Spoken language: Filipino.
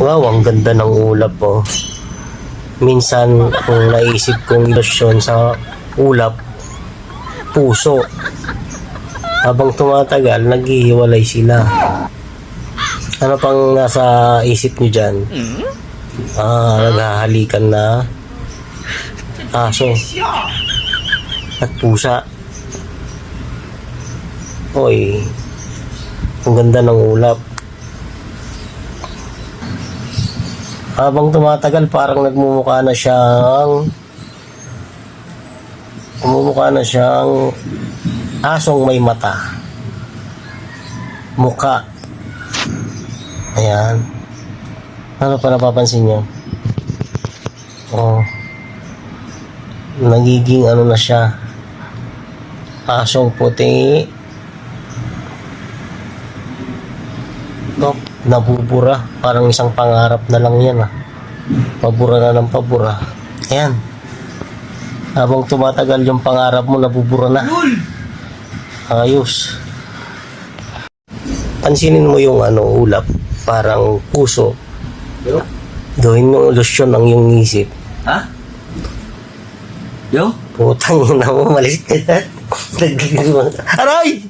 Wow, ang ganda ng ulap po. Minsan, kung naisip kong ilusyon sa ulap, puso. Habang tumatagal, naghihiwalay sila. Ano pang nasa isip nyo dyan? Ah, naghahalikan na aso at pusa. Oy, ang ganda ng ulap. Habang tumatagal, parang nagmumukha na siyang umumukha na siyang asong may mata. Muka. Ayan. Ano pa napapansin niyo? Oh. Nagiging ano na siya. Asong puti. No, nabubura. Parang isang pangarap na lang yan ah. Pabura na ng pabura. Ayan. Habang tumatagal yung pangarap mo, nabubura na. Ayos. Pansinin mo yung ano, ulap. Parang puso. Gawin mo ilusyon ang iyong isip. Ha? Yo? Putang ina mo, malis ka na. Aray!